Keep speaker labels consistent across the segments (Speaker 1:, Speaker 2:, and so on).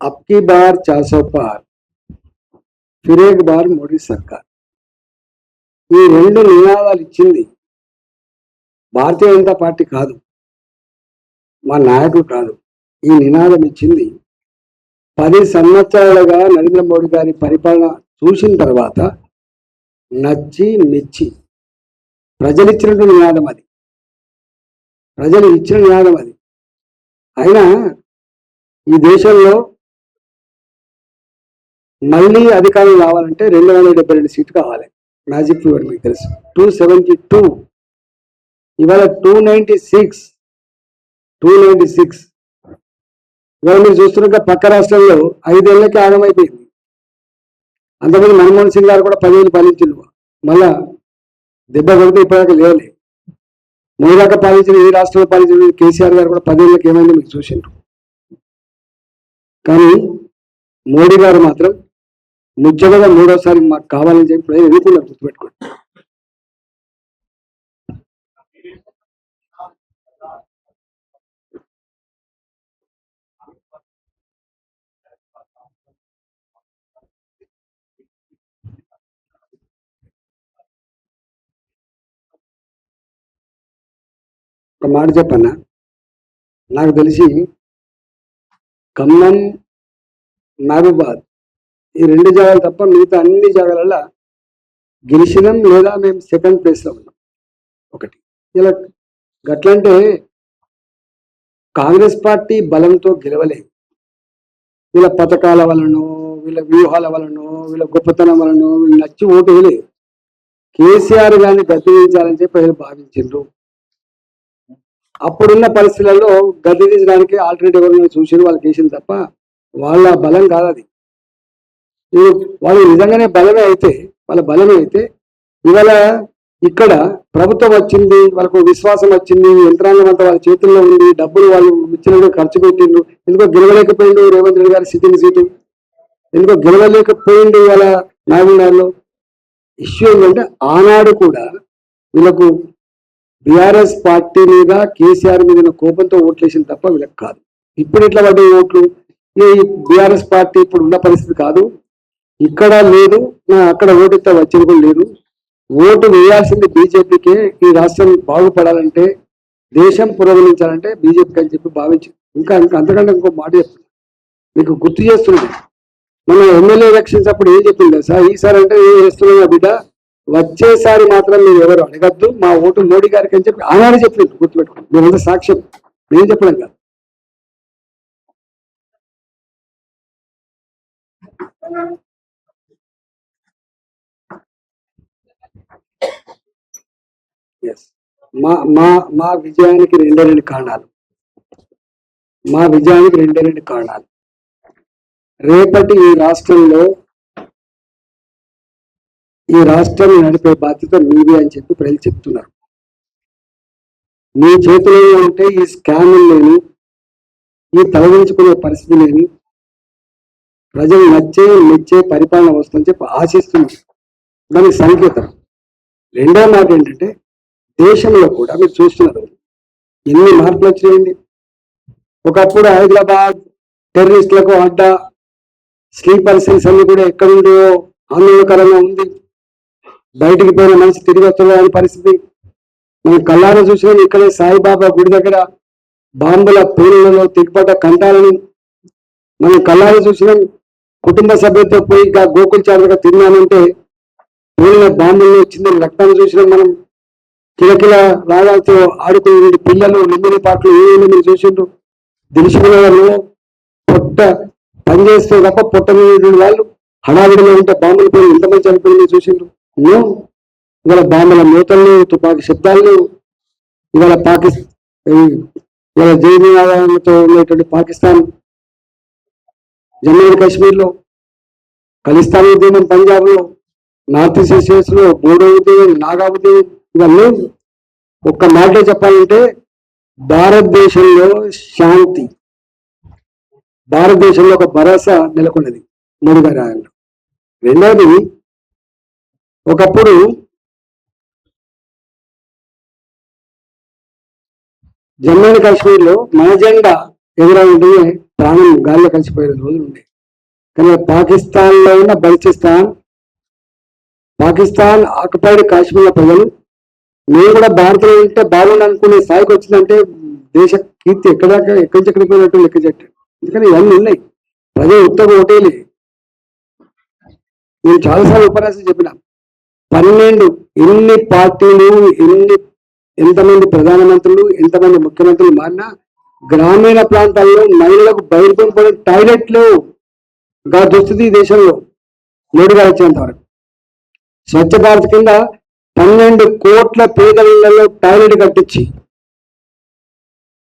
Speaker 1: అబ్కి bar Chaso పార్ ఫిరేక్ bar Modi సర్కార్ ఈ రెండు నినాదాలు ఇచ్చింది భారతీయ జనతా పార్టీ కాదు మా నాయకుడు కాదు. ఈ నినాదం ఇచ్చింది పది సంవత్సరాలుగా నరేంద్ర మోడీ గారి పరిపాలన చూసిన తర్వాత నచ్చి మెచ్చి ప్రజలు ఇచ్చినటువంటి నినాదం అది. ప్రజలు ఇచ్చిన నినాదం అది. అయినా ఈ దేశంలో మళ్ళీ అధికారం రావాలంటే రెండు వందల డెబ్బై రెండు సీట్లు కావాలి. మ్యాజిక్ ఫిగర్ మీకు తెలుసు. Two seventy two. ఇవాళ two ninety six. Two ninety six. ఇవాళ మీరు చూస్తున్న పక్క రాష్ట్రంలో ఐదేళ్ళకే ఆగమైపోయింది. అంతకుముందు మన్మోహన్ సింగ్ గారు కూడా పదివేలు పాలించిండు. మళ్ళా దెబ్బ కొడితే ఇప్పటిదాకా లేవలే. మూడాక పాలించిన ఏ రాష్ట్రంలో పాలించిన కేసీఆర్ గారు కూడా పదేళ్ళకి ఏమైందో మీకు చూసిండ్రు. కానీ మోడీ గారు మాత్రం నిజంగా మూడోసారి మాకు కావాలని చెప్పి ప్రజలు ఎన్నుకున్నారు గుర్తుపెట్టుకోండి. ఒక మాట చెప్పన్నా? నాకు తెలిసి ఖమ్మం మహబూబాద్ ఈ రెండు జాగాలు తప్ప మిగతా అన్ని జాగాలలో గెలిచినాం లేదా మేము సెకండ్ ప్లేస్లో ఉన్నాం. ఒకటి. ఇలా గట్లంటే కాంగ్రెస్ పార్టీ బలంతో గెలవలేదు. వీళ్ళ పథకాల వలనో వీళ్ళ వ్యూహాల వలనో వీళ్ళ గొప్పతనం వలనో వీళ్ళు నచ్చి ఓటు వేయలేదు. కేసీఆర్ గారిని గద్దెదించాలని చెప్పి ప్రజలు భావించిండ్రు. అప్పుడున్న పరిస్థితులలో గద్దెదించడానికి ఆల్టర్నేటివ్ ఎవరైనా చూసారు వాళ్ళు కేసులు తప్ప వాళ్ళ బలం కాదు అది ఇది వాళ్ళు నిజంగానే బలమే అయితే వాళ్ళ బలమే అయితే ఇవాళ ఇక్కడ ప్రభుత్వం వచ్చింది వాళ్ళకు విశ్వాసం వచ్చింది యంత్రాంగం అంతా వాళ్ళ చేతుల్లో ఉంది డబ్బులు వాళ్ళు ఇచ్చినట్టు ఖర్చు పెట్టిండ్రు. ఎందుకో గెలవలేకపోయిండు రేవంత్ రెడ్డి గారి సిట్టింగ్ సీటు. ఎందుకో గెలవలేకపోయిండు వాళ్ళ నాయకులు ఇష్యూ ఏంటంటే ఆనాడు కూడా వీళ్ళకు బీఆర్ఎస్ పార్టీ మీద కేసీఆర్ మీద కోపంతో ఓట్లేసిన తప్ప వీళ్ళకి కాదు. ఇప్పుడు ఇట్లా పడ్డాయి ఓట్లు. ఈ బీఆర్ఎస్ పార్టీ ఇప్పుడు ఉన్న పరిస్థితి కాదు. ఇక్కడ లేదు నా అక్కడ ఓటు వచ్చేది కూడా లేదు ఓటు వేయాల్సింది బీజేపీకే. ఈ రాష్ట్రం బాగుపడాలంటే దేశం పురోగమించాలంటే బీజేపీకి అని చెప్పి భావించి ఇంకా ఇంకా అంతకంటే ఇంకో మాట చెప్తున్నా. మీకు గుర్తు చేస్తున్నాను మన ఎమ్మెల్యే ఎలక్షన్స్ అప్పుడు ఏం చెప్పింది సార్ ఈసారి అంటే ఏం చేస్తున్నా బిడ్డ? వచ్చేసారి మాత్రం మీరు ఎవరు అడగద్దు. మా ఓటు మోడీ గారికి అని చెప్పి ఆనాడు చెప్పింది గుర్తుపెట్టుకోండి మీరంతా సాక్ష్యం. నేను చెప్పడం కాదు. మా మా మా విజయానికి రెండే రెండు కారణాలు. మా విజయానికి రెండే రెండు కారణాలు. రేపటి ఈ రాష్ట్రంలో ఈ రాష్ట్రం నడిపే బాధ్యత మీది అని చెప్పి ప్రజలు చెప్తున్నారు. మీ చేతిలో ఉంటే ఈ స్కామ్ లేని ఈ తలదించుకునే పరిస్థితి లేని ప్రజలు నచ్చే మెచ్చే పరిపాలన వస్తుందని చెప్పి ఆశిస్తున్నారు. దానికి సంకేతం. రెండో మాట ఏంటంటే దేశంలో కూడా మీరు చూస్తున్నారు. ఎన్ని మార్పులు వచ్చినాయండి? ఒకప్పుడు హైదరాబాద్ టెర్రరిస్టులకు అడ్డా స్లీపర్ సెల్స్ అన్ని కూడా ఎక్కడుందో ఆందోళనకరంగా ఉంది. బయటికి పోయిన మనిషి తిరిగి వస్తుందో అనే పరిస్థితి. మనం కళ్ళారా చూసినాం ఇక్కడే సాయిబాబా గుడి దగ్గర బాంబుల పేరులలో తిగ్పడ్డ కంటాలను. మనం కళ్ళారా చూసినాం కుటుంబ సభ్యులతో పోయి ఇంకా గోకుల్ చారుగా తిన్నామంటే పేలిన బాంబుల్లో వచ్చింది రక్తాన్ని చూసినాం మనం. కిలకిల రాగాలతో ఆడుకునే పిల్లలు నిందిన పాటలు ఏమైనా మీరు చూసిండ్రు? దిల్సుకున్న పొట్ట పనిచేస్తే తప్ప పొట్ట మీద వాళ్ళు హడావిడిలో ఉంటే బాంబులు పోయి ఎంతమంది చనిపోయింది చూసిండ్రు? ఇవాళ బాంబుల మూతలు తుపాకీ శబ్దాలు ఇవాళ పాకిస్తాన్ ఇవాళ ఆదాయంతో ఉన్నటువంటి పాకిస్తాన్ జమ్మూ అండ్ కాశ్మీర్లో ఖలిస్తాన్ ఉద్యమం పంజాబ్లో నార్త్ ఈస్ట్ స్టేట్స్లో బోడో ఉద్యమం నాగా ఉద్యమం ఇవన్నీ ఒక్క మాటలో చెప్పాలంటే భారతదేశంలో శాంతి భారతదేశంలో ఒక భరోసా నెలకొన్నది మోడీ గారి ఆయనలో రెండవది ఒకప్పుడు జమ్మూ అండ్ కాశ్మీర్లో మన జెండా ఎదురైంటే ప్రాణం గాలిలో కలిసిపోయే రోజులు ఉన్నాయి కానీ పాకిస్తాన్లో ఉన్న బల్చిస్తాన్ పాకిస్తాన్ ఆకుపైడ్ కాశ్మీర్ ప్రజలు నేను కూడా భారతీయ ఉంటే బాగుండు అనుకునే స్థాయికి వచ్చిందంటే దేశ కీర్తి ఎక్కడ ఎక్కడి నుంచి ఎక్కడికి పోయినట్టు లెక్క చెట్టు ఎందుకంటే ఇవన్నీ ఉన్నాయి. ప్రజలు ఉత్తమ ఓటేలే. నేను చాలాసార్లు ఉపన్యాసం చెప్పిన పన్నెండు ఎన్ని పార్టీలు ఎన్ని ఎంతమంది ప్రధానమంత్రులు ఎంతమంది ముఖ్యమంత్రులు మారినా గ్రామీణ ప్రాంతాల్లో మహిళలకు బయటకు పోయిన టాయిలెట్లు గా దుస్థితి ఈ దేశంలో మోడీ గారు వచ్చేంత వరకు. స్వచ్ఛ భారత్ కింద పన్నెండు కోట్ల పేదలలో టాయిలెట్ కట్టించి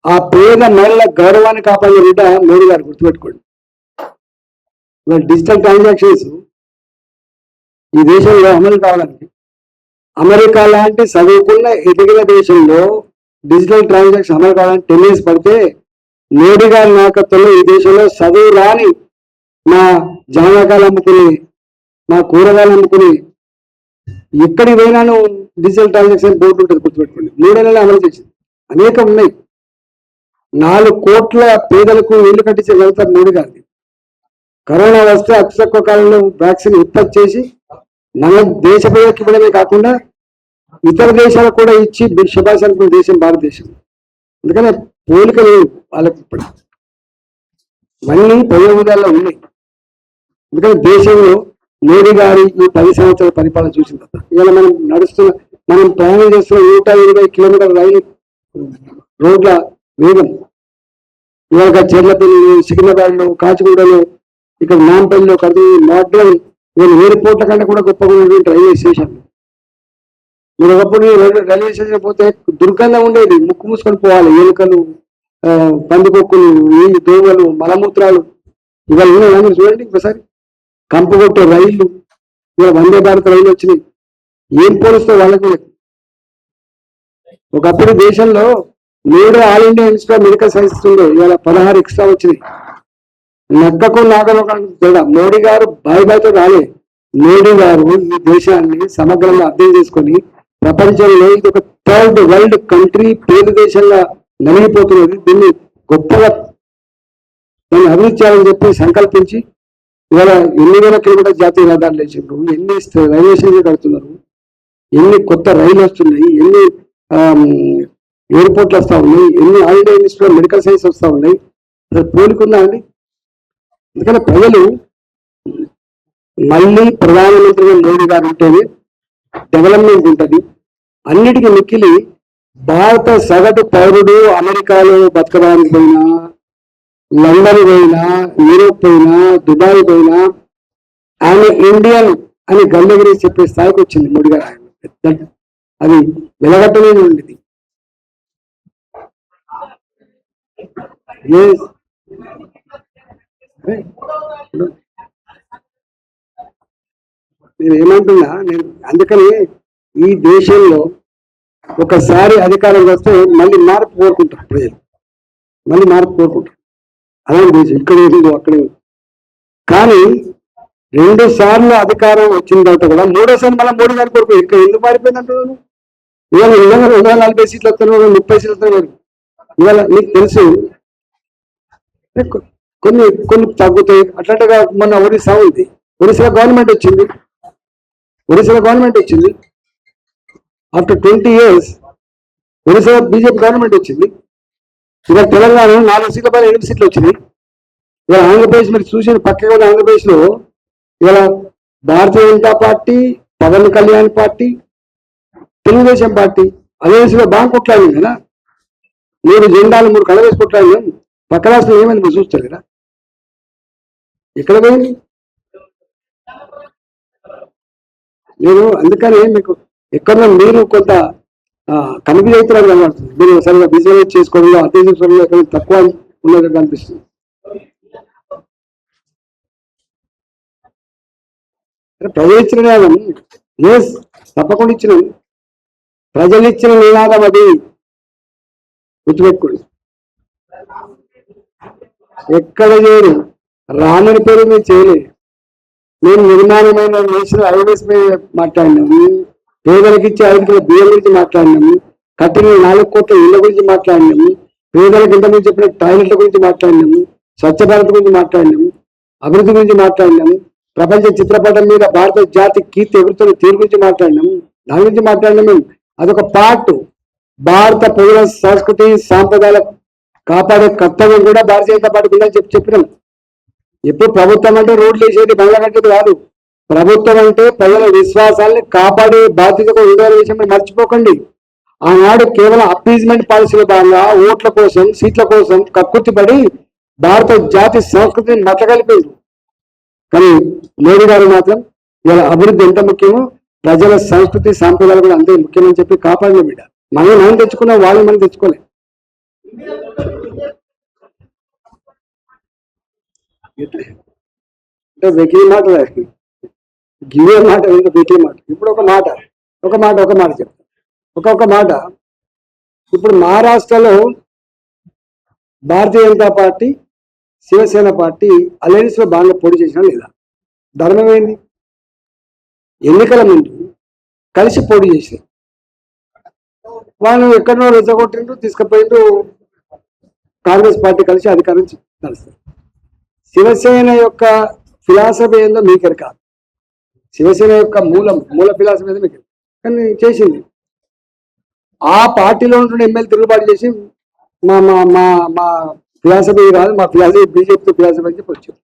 Speaker 1: ఆ పేద మహిళల గౌరవాన్ని కాపాడే బిడ్డ మోడీ గారు గుర్తుపెట్టుకోండి. ఇవాళ డిజిటల్ ట్రాన్సాక్షన్స్ ఈ దేశంలో అమలు కావాలంటే అమెరికా లాంటి చదువుకున్న ఎదిగిన దేశంలో డిజిటల్ ట్రాన్సాక్షన్ అమలు కావాలంటే టెన్ ఇయర్స్ పడితే మోడీ గారి నాయకత్వంలో ఈ దేశంలో చదువు రాని మా జామకాయలు అమ్ముకుని మా కూరగాయలు అమ్ముకుని ఎక్కడికి పోయినాను డిజిటల్ ట్రాన్సాక్షన్ బోర్డు ఉంటుంది గుర్తుపెట్టుకోండి. మూడేళ్ళలో అమలు చేసింది. అనేకం ఉన్నాయి. నాలుగు కోట్ల పేదలకు ఇల్లు కట్టించే వెళ్తారు మోడీ గారిని కరోనా వస్తే అతి తక్కువ కాలంలో వ్యాక్సిన్ ఉత్పత్తి చేసి మన దేశ ప్రజలకు ఇవ్వడమే కాకుండా ఇతర దేశాలకు కూడా ఇచ్చి శుభాష్ అనుకున్న దేశం భారతదేశం. అందుకనే పోలిక లేవు వాళ్ళకి ఇప్పుడు మళ్ళీ ప్రయోగాల్లో ఉన్నాయి. అందుకని దేశంలో మోడీ గారి ఈ పది సంవత్సరాల పరిపాలన చూసిన తర్వాత ఇవాళ మనం నడుస్తున్న మనం ప్రయాణం చేస్తున్న నూట ఇరవై కిలోమీటర్ రైలు రోడ్ల వేగం. ఇవాళ చెర్లపల్లి సికింద్రాబాద్లో కాచిగూడలో ఇక్కడ నాంపల్లిలో కది మోడ్రన్ ఇవాళ ఎయిర్పోర్ట్ల కంటే కూడా గొప్పగా ఉన్నటువంటి రైల్వే స్టేషన్. మీరు ఒకప్పుడు రైల్వే రైల్వే స్టేషన్ పోతే దుర్గంధం ఉండేది. ముక్కు మూసుకొని పోవాలి. ఎలుకలు పందికొక్కులు ఈ దోమలు మలమూత్రాలు. ఇవాళ ఉన్నాయి చూడండి ఒకసారి. కంపగొట్టే రైళ్ళు ఇలా వందే భారత్ రైలు వచ్చినాయి. ఏం పోలిస్తే వాళ్ళకి? ఒకప్పుడు దేశంలో నేడు All India Institute medical sciences ఉండే ఇవాళ పదహారు ఎక్స్ట్రా వచ్చినాయి. నక్కకు నాగలో తేడా. మోడీ గారు బాయ్ బాయ్తో రాలే. మోడీ గారు ఈ దేశాన్ని సమగ్రంగా అర్థం చేసుకొని ప్రపంచంలో ఇది ఒక థర్డ్ వరల్డ్ కంట్రీ పేరు దేశంగా నలిగిపోతున్నది. దీన్ని గొప్పగా దాన్ని అభివృద్ధి చేయాలని చెప్పి సంకల్పించి ఇవాళ ఎన్ని వేల కిలోమీటర్ జాతీయ రహదారులు వేసిండ్రు? ఎన్ని రైల్వే స్టేషన్ కడుతున్నారు? ఎన్ని కొత్త రైలు వస్తున్నాయి? ఎన్ని ఎయిర్పోర్ట్లు వస్తూ ఉన్నాయి? ఎన్ని ఆల్ ఇన్స్టిట్యూట్ మెడికల్ సైన్స్ వస్తూ ఉన్నాయి? అసలు పోలికుందా అండి? ఎందుకంటే ప్రజలు మళ్ళీ ప్రధానమంత్రిగా మోడీ గారు ఉంటేనే డెవలప్మెంట్ ఉంటుంది. అన్నిటికీ మిక్కిలి భారత సగటు పౌరుడు అమెరికాలో బతకడానికి పోయినా లండన్ పోయినా యూరోప్ పోయినా దుబాయ్ పోయినా ఆమె ఇండియన్ అని గల్లగిరి చెప్పే స్థాయికి వచ్చింది మోడీ గారు ఆయన. పెద్ద అది వెలగట్టలేని ఉండేది. నేను ఏమంటున్నా నేను అందుకని ఈ దేశంలో ఒకసారి అధికారం వస్తే మళ్ళీ మార్పు కోరుకుంటారు ప్రజలు. మళ్ళీ మార్పు కోరుకుంటారు. అలాంటి దేశం ఇక్కడ ఉందో అక్కడే కానీ రెండు సార్లు అధికారం వచ్చిన తర్వాత కూడా మూడోసారి మళ్ళీ మూడు గారి కొరకు ఇక్కడ ఎందుకు మారిపోయింది అంటున్నాను ఇవాళ రెండు వేల నలభై సీట్లు వస్తున్నారు ముప్పై సీట్లు వస్తున్నారు ఇవాళ నీకు తెలుసు కొన్ని కొన్ని తగ్గుతాయి. అట్లాంటిగా మొన్న ఒరిస్సా ఉంది. ఒరిస్సా గవర్నమెంట్ వచ్చింది. ఒరిస్సా గవర్నమెంట్ వచ్చింది. After twenty years Orissa BJP government వచ్చింది. ఇవాళ తెలంగాణ నాలుగు సీట్ల పైన ఎనిమిది సీట్లు వచ్చినాయి. ఇవాళ ఆంధ్రప్రదేశ్ మీరు చూసిన పక్కగా ఉన్న ఆంధ్రప్రదేశ్లో ఇవాళ Bharatiya Janata party Pawan Kalyan party Telugu Desam party అదే బాగా కొట్లాడింది కదా. మూడు జెండాలు మూడు కలవేసి కొట్లాడినాం. పక్క రాష్ట్రం ఏమైంది మీరు చూస్తారు కదా. ఎక్కడ పోయింది? నేను అందుకని మీకు ఎక్కడ మీరు కొంత కన్ఫ్యూజ్ అవుతున్నారు కనబడుతుంది మీరు సరిగా బిజినెస్ చేసుకోవడంలో అర్థం చేసుకోవడంలో ఎక్కడ తక్కువ ఉన్నట్టు కనిపిస్తుంది ప్రజలు ఇచ్చిన నినాదం ఎస్ తప్పకుండా ఇచ్చిన. ప్రజలు ఇచ్చిన నినాదం అది. గుర్తుపెట్టుకోండి. ఎక్కడ చేయరు రాముని పేరు మీరు చేయలేదు. నేను నిర్మాణమైన నేషనల్ హైవేస్ మీద మాట్లాడినాము పేదలకు ఇచ్చే ఐదు కిలో బియ్యం గురించి మాట్లాడినాము కట్టిన నాలుగు కోట్ల ఇళ్ళ గురించి మాట్లాడినాము పేదలకు ఇంతకుముందు చెప్పిన టాయిలెట్ల గురించి మాట్లాడినాము స్వచ్ఛ భారత్ గురించి మాట్లాడినాము అభివృద్ధి గురించి మాట్లాడినాము ప్రపంచ చిత్రపటం మీద భారత జాతి కీర్తి ఎగురుతున్న తీరు గురించి మాట్లాడినాము దాని గురించి మాట్లాడినాము. మేము అదొక పార్ట్. భారత ప్రజల సంస్కృతి సాంప్రదాయాల కాపాడే కర్తవ్యం కూడా భారతీయ జనతా పార్టీ ఉందని చెప్పి చెప్పినాం. ఎప్పుడు ప్రభుత్వం అంటే రోడ్లు వేసేది బంగ్లా కట్టేది కాదు. ప్రభుత్వం అంటే ప్రజల విశ్వాసాన్ని కాపాడే బాధ్యత కూడా ఉండే విషయం మీరు మర్చిపోకండి. ఆనాడు కేవలం అపీజ్మెంట్ పాలసీలో భాగంగా ఓట్ల కోసం సీట్ల కోసం కక్కుర్తిపడి భారత జాతి సంస్కృతిని మతగలిపేది కానీ మోడీ గారు మాత్రం ఇవాళ అభివృద్ధి ఎంత ముఖ్యమో ప్రజల సంస్కృతి సాంప్రదాయాలు కూడా అంతే ముఖ్యమని చెప్పి కాపాడలే బిడ్డ. మనం మనం తెచ్చుకున్నాం వాళ్ళు మనం తెచ్చుకోలే. అంటే వెకిలి మాట గివే మాట ఎంత పెట్టే మాట. ఇప్పుడు ఒక మాట ఒక మాట ఒక మాట చెప్తాను ఒక్కొక్క మాట. ఇప్పుడు మహారాష్ట్రలో భారతీయ జనతా పార్టీ శివసేన పార్టీ అలయన్స్లో బాగా పోటీ చేసినా లేదా? ధర్మం ఏంది? ఎన్నికల ముందు కలిసి పోటీ చేసారు వాళ్ళు ఎక్కడో రెచ్చగొట్టిండ్రు తీసుకుపోయిండ్రు. కాంగ్రెస్ పార్టీ కలిసి అధికారం నడుస్తారు శివసేన యొక్క ఫిలాసఫీ ఏందో మీకరు కాదు శివసేన యొక్క మూలం మూల ఫిలాసఫీ ఏదో మీకు కానీ చేసింది. ఆ పార్టీలో ఉంటున్న ఎమ్మెల్యే తిరుగుబాటు చేసి మా మా మా మా ఫిలాసఫీ కాదు మా ఫిలాసఫీ బీజేపీతో ఫిలాసఫీ అని చెప్పి వచ్చారు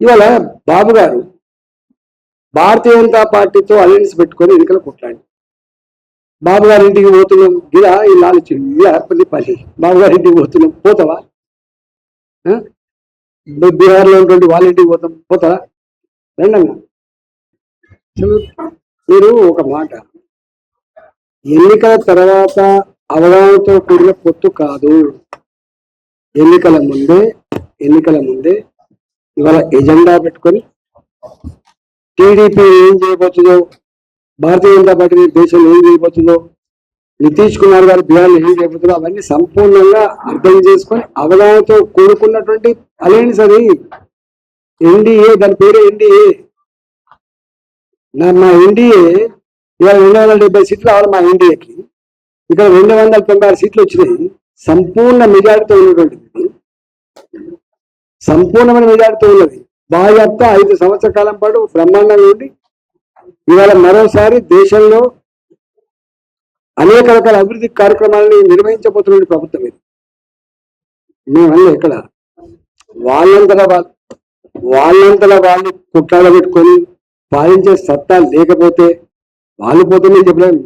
Speaker 1: ఇవాళ బాబు గారు భారతీయ జనతా పార్టీతో అలయన్స్ పెట్టుకొని ఎన్నికలు కొట్లాడి బాబు గారి ఇంటికి పోతున్నాం గిరా ఈ లాలిచ్చింది ఇలా పల్లి పల్లి బాబు గారి ఇంటికి పోతున్నాం పోతావా? బీహార్లో ఉన్నటువంటి వాళ్ళ ఇంటికి పోతాం పోతావా? రెండన్నా మీరు ఒక మాట. ఎన్నికల తర్వాత అవగాహనతో కూడిన పొత్తు కాదు. ఎన్నికల ముందే ఎన్నికల ముందే ఇవాళ ఎజెండా పెట్టుకొని టీడీపీ ఏం చేయబోతుందో భారతీయ జనతా పార్టీ దేశంలో ఏం చేయబోతుందో నితీష్ కుమార్ గారు బీహార్లో ఏం చేయబోతుందో అవన్నీ సంపూర్ణంగా అర్థం చేసుకొని అవగాహనతో కూడుకున్నటువంటి అలయన్స్ అది ఎన్డీఏ దాని పేరు ఎన్డీఏ. నా మా ఎన్డీఏ ఇవాళ రెండు వందల డెబ్బై సీట్లు రావాలి మా ఎన్డీఏకి ఇక్కడ రెండు వందల తొంభై ఆరు సీట్లు వచ్చినాయి. సంపూర్ణ మెజార్టీతో ఉన్నటువంటిది సంపూర్ణమైన మెజార్టీతో ఉన్నది. భాజపా ఐదు సంవత్సరాల కాలం పాటు బ్రహ్మాండంగా ఉండి ఇవాళ మరోసారి దేశంలో అనేక రకాల అభివృద్ధి కార్యక్రమాలని నిర్వహించబోతున్న ప్రభుత్వం ఇది. మేమన్నా ఇక్కడ వాళ్ళంతలా వాళ్ళు వాళ్ళంతలా వాళ్ళు కుట్రాలు పెట్టుకొని పాలించే సత్తా లేకపోతే వాళ్ళు పోతే నేను చెప్పలేదు